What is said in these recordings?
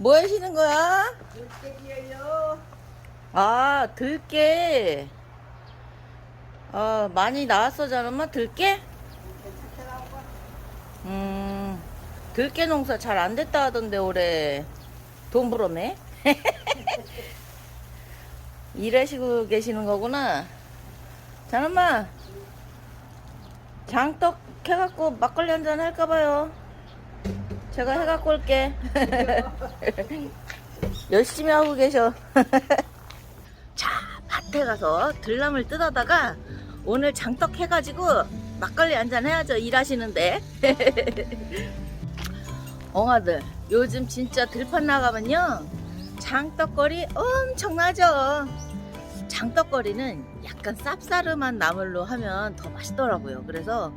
뭐 하시는 거야? 물개비예요. 아, 들깨. 아, 많이 나왔어, 자엄마 들깨? 음, 들깨 농사 잘 안 됐다 하던데, 올해. 돈 벌었네? 일하시고 계시는 거구나. 자엄마 장떡 해갖고 막걸리 한잔 할까봐요. 제가 해갖고 올게. 열심히 하고 계셔. 자, 밭에 가서 들나물 뜯어다가 오늘 장떡 해가지고 막걸리 한잔 해야죠. 일하시는데. 엉아들, 요즘 진짜 들판 나가면요. 장떡거리 엄청나죠. 장떡거리는 약간 쌉싸름한 나물로 하면 더 맛있더라고요. 그래서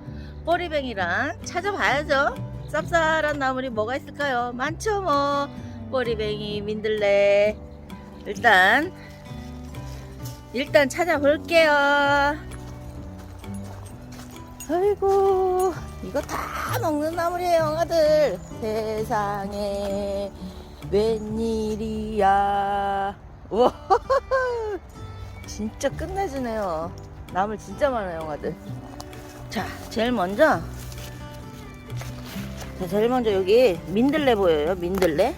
꼬리뱅이랑 찾아봐야죠. 쌉쌀한 나물이 뭐가 있을까요? 많죠, 뭐. 꼬리뱅이, 민들레. 일단 일단 찾아볼게요. 아이고 이거 다 먹는 나물이에요, 영아들. 세상에 웬일이야. 우와 진짜 끝내주네요. 나물 진짜 많아요, 영아들. 자, 제일 먼저 자, 제일 먼저 여기 민들레 보여요, 민들레.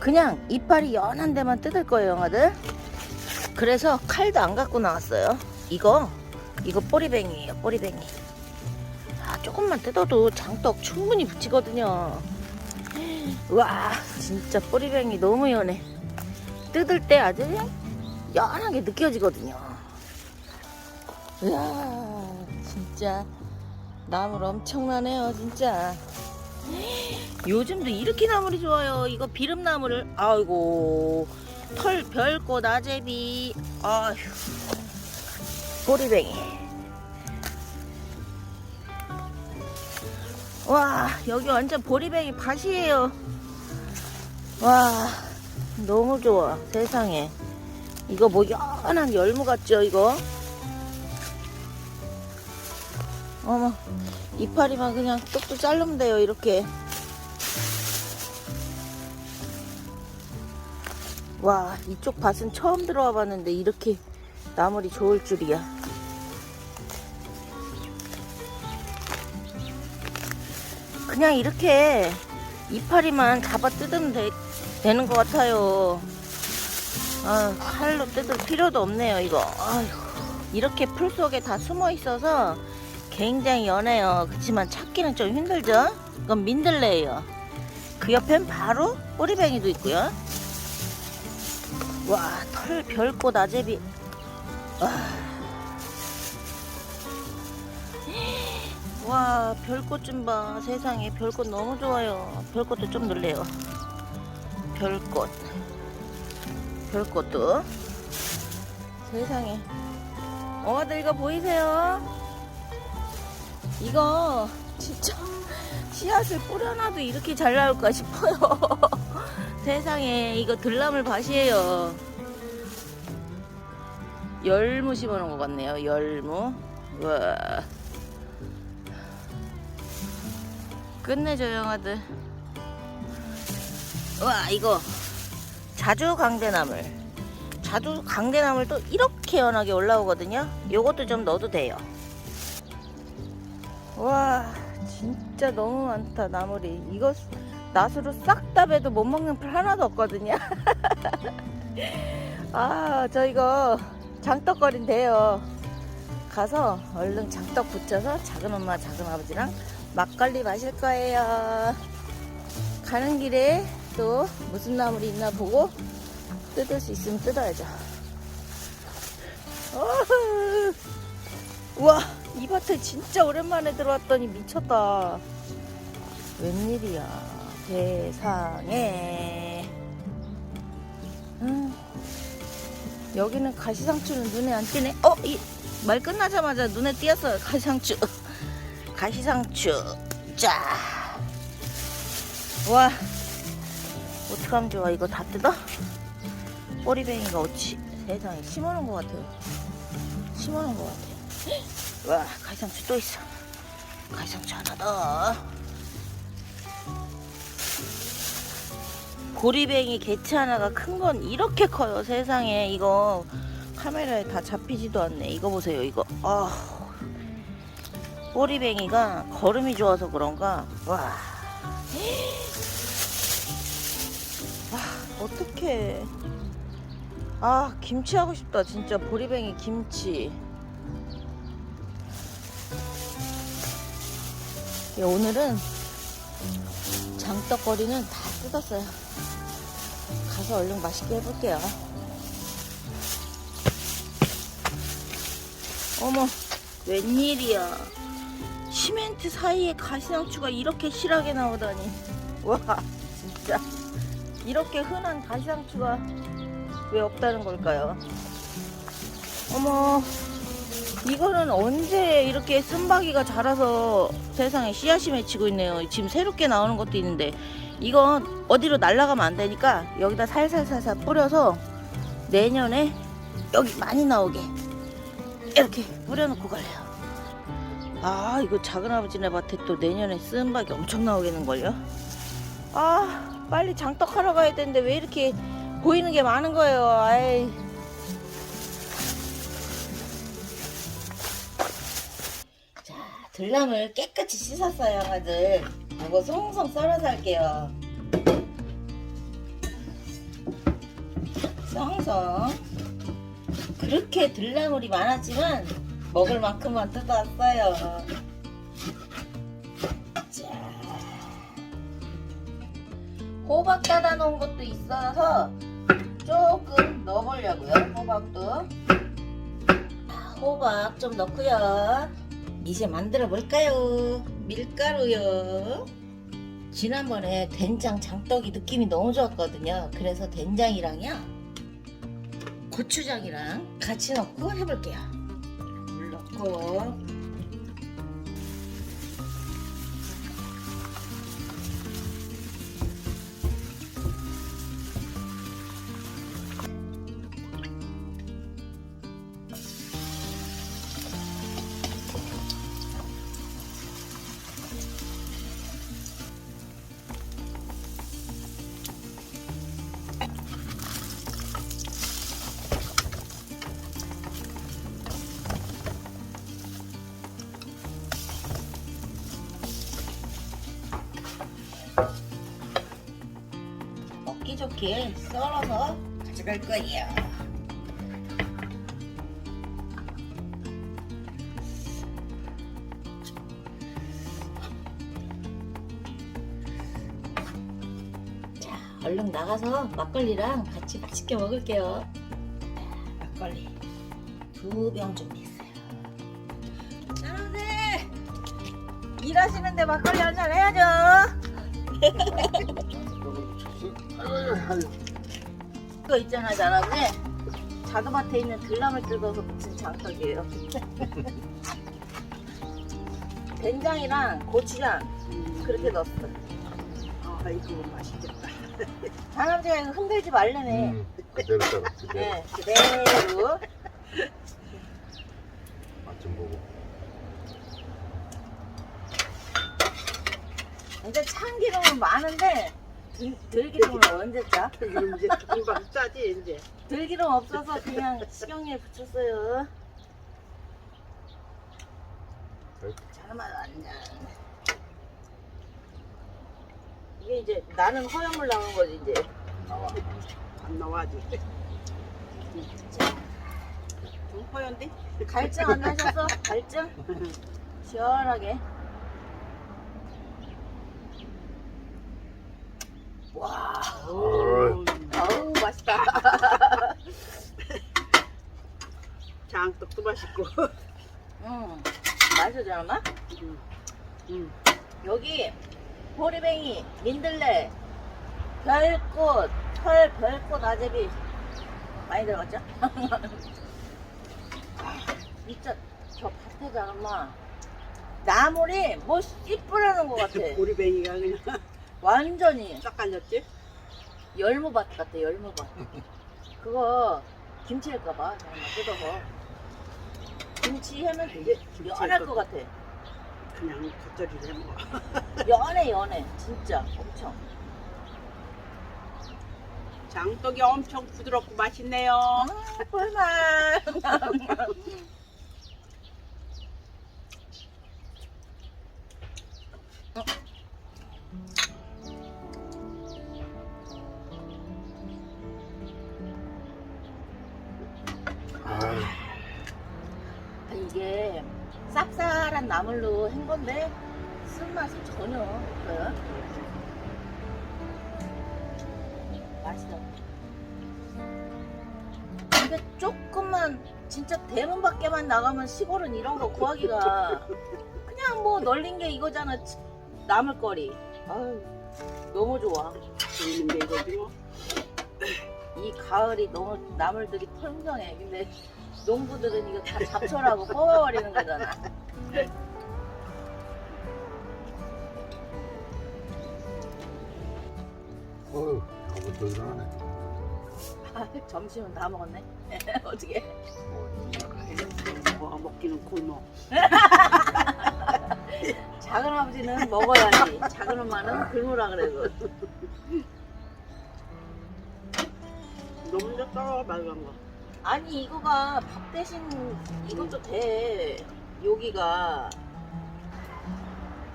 그냥 이파리 연한 데만 뜯을 거예요, 영아들. 그래서 칼도 안 갖고 나왔어요. 이거, 이거 꼬리뱅이에요, 꼬리뱅이. 아, 조금만 뜯어도 장떡 충분히 붙이거든요. 와, 진짜 꼬리뱅이 너무 연해. 뜯을 때 아주 연하게 느껴지거든요. 이야, 진짜 나물 엄청나네요, 진짜. 요즘도 이렇게 나물이 좋아요. 이거 비름나물을. 아이고. 털 별꽃 아제비. 아휴. 보리뱅이. 와 여기 완전 보리뱅이 밭이에요. 와 너무 좋아 세상에. 이거 뭐 연한 열무 같죠 이거 어머 이파리만 그냥 뚝뚝 자르면 돼요 이렇게. 와 이쪽 밭은 처음 들어와 봤는데 이렇게 나물이 좋을 줄이야. 그냥 이렇게 이파리만 잡아 뜯으면 되, 되는 것 같아요. 아, 칼로 뜯을 필요도 없네요 이거. 아휴, 이렇게 풀 속에 다 숨어 있어서 굉장히 연해요 그렇지만 찾기는 좀 힘들죠 이건 민들레예요 그 옆엔 바로 꼬리뱅이도 있고요 와, 털 별꽃 아제비. 와. 와, 별꽃 좀 봐. 세상에 별꽃 너무 좋아요. 별꽃도 좀 넣을래요. 별꽃. 별꽃도. 세상에. 어머들 이거 보이세요? 이거 진짜 씨앗을 뿌려놔도 이렇게 잘 나올까 싶어요. 세상에 이거 들나물 밭이에요. 열무 심어놓은 것 같네요. 열무. 와. 끝내줘 영아들. 와 이거 자주 강대나물. 자주 강대나물도 이렇게 연하게 올라오거든요. 요것도 좀 넣어도 돼요. 와 진짜 너무 많다 나물이. 이거 낫으로 싹다 배도 못 먹는 풀 하나도 없거든요. 아, 저 이거 장떡거리인데요. 가서 얼른 장떡 붙여서 작은 엄마, 작은 아버지랑 막걸리 마실 거예요. 가는 길에 또 무슨 나물이 있나 보고 뜯을 수 있으면 뜯어야죠. 어후. 우와, 이 밭에 진짜 오랜만에 들어왔더니 미쳤다. 웬일이야. 세상에. 음, 여기는 가시상추는 눈에 안 띄네. 어, 이 말 끝나자마자 눈에 띄었어요. 가시상추. 가시상추. 자. 와. 어떡하면 좋아. 이거 다 뜯어? 꼬리뱅이가 어찌 세상에 심어놓은 것 같아요. 심어놓은 것 같아요. 와, 가시상추 또 있어. 가시상추 하나 더. 보리뱅이 개체 하나가 큰 건 이렇게 커요 세상에. 이거 카메라에 다 잡히지도 않네. 이거 보세요 이거. 아 보리뱅이가 걸음이 좋아서 그런가? 와, 와 어떡해. 아 김치 하고 싶다 진짜. 보리뱅이 김치 예, 오늘은 장떡거리는 다 뜯었어요. 가서 얼른 맛있게 해볼게요. 어머, 웬일이야. 시멘트 사이에 가시상추가 이렇게 실하게 나오다니. 와, 진짜. 이렇게 흔한 가시상추가 왜 없다는 걸까요? 어머, 이거는 언제 이렇게 쓴바귀가 자라서 세상에 씨앗이 맺히고 있네요. 지금 새롭게 나오는 것도 있는데 이건 어디로 날아가면 안 되니까 여기다 살살살살 뿌려서 내년에 여기 많이 나오게 이렇게 뿌려놓고 갈래요. 아 이거 작은아버지네 밭에 또 내년에 쓴바귀 엄청 나오겠는걸요? 아 빨리 장떡하러 가야 되는데 왜 이렇게 보이는 게 많은 거예요. 아이. 들나물 깨끗이 씻었어요, 아들. 이거 송송 썰어서 할게요. 송송. 그렇게 들나물이 많았지만 먹을 만큼만 뜯어왔어요. 자. 호박 따다 놓은 것도 있어서 조금 넣어보려고요, 호박도. 호박 좀 넣고요. 이제 만들어 볼까요? 밀가루요. 지난번에 된장 장떡이 느낌이 너무 좋았거든요. 그래서 된장이랑요. 고추장이랑 같이 넣고 해볼게요. 물 넣고 좋게 썰어서 가져갈 거예요. 자, 얼른 나가서 막걸리랑 같이 맛있게 먹을게요. 자, 막걸리 두 병 준비했어요. 나는데 일하시는데 막걸리 한 잔 해야죠. 그거 있잖아, 잘하네. 자두밭에 있는 들나물 뜯어서 무친 장떡이에요. 된장이랑 고추장 그렇게 넣었어. 아이고 맛있겠다. 장아버지가 이거 흔들지 말래네. 음, 그대로 따라 그대로 네, 그대로. 맛좀 보고 이제 참기름은 많은데 들, 들기름은 언제 짜? 지금 이제 금방 짜지 이제. 들기름 없어서 그냥 식용유에 붙였어요. 잠깐만 완전. 이게 이제 나는 허용물 나오는 거지 이제. 나와 안 나와지. 좀 허연데? 갈증 안 나셨어? 갈증? 시원하게. 와, 오, 아우 맛있다. 장떡도 맛있고. 음, 맛있지 않아? 음, 음. 여기 보리뱅이, 민들레, 별꽃, 털, 별꽃 아제비 많이 들어갔죠? 아, 진짜 저 밭에 자엄마 나물이 뭐 씨뿌려는 것 같아. 보리뱅이가 그냥 완전히 쫙 깔렸지? 열무밭 같아 열무밭. 그거 김치 할까봐 잠깐만 뜯어서 김치 하면 되게 김치 연할 할것 같아. 그냥 겉절이를 해 먹어. 연해 연해 진짜 엄청 장떡이 엄청 부드럽고 맛있네요. 아, 꿀맛. 이게 쌉쌀한 나물로 한 건데 쓴맛이 전혀 없어요. 맛있어. 근데 조금만 진짜 대문 밖에만 나가면 시골은 이런 거 구하기가 그냥 뭐 널린 게 이거잖아. 치- 나물거리. 아유, 너무 좋아. 재밌는 게 이거지 뭐. 이 가을이 너무 나물들이 풍성해. 근데 농부들은 이거 다 잡초라고 뽑아버리는 거잖아. 어휴, 또 일어나네. 아, 점심은 다 먹었네. 어떻게? 뭐, 뭐 먹기는 굶어. 작은 아버지는 먹어야지. 작은 엄마는 굶으라 그래도. 너무 좋다 말간 거. 아니 이거가 밥 대신 이것도 돼. 여기가.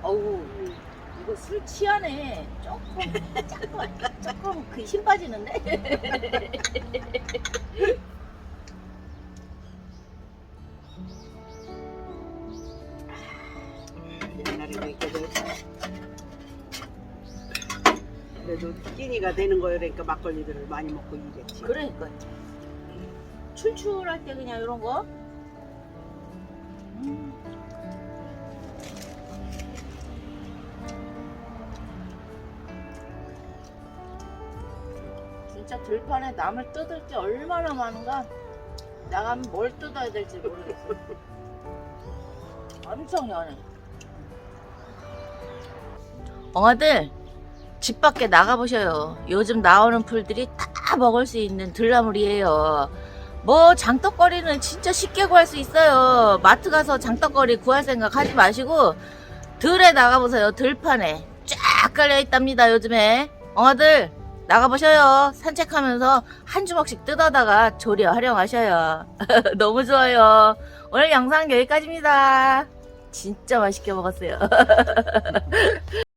어우 음. 이거 술 취하네. 조금 조금 조금 그힘 빠지는데. 그래도 끼니가 되는 거예요. 그러니까 막걸리들을 많이 먹고 이랬지. 그러니까 출출할 때 그냥 이런 거. 음. 진짜 들판에 나물 뜯을 게 얼마나 많은가. 나가면 뭘 뜯어야 될지 모르겠어. 엄청 연해. 엉아들 집 밖에 나가보셔요. 요즘 나오는 풀들이 다 먹을 수 있는 들나물이에요. 뭐 장떡거리는 진짜 쉽게 구할 수 있어요. 마트 가서 장떡거리 구할 생각 하지 마시고 들에 나가보세요. 들판에 쫙 깔려 있답니다. 요즘에 엉아들 나가보셔요. 산책하면서 한 주먹씩 뜯어다가 조리 활용하셔요. 너무 좋아요. 오늘 영상 여기까지입니다. 진짜 맛있게 먹었어요.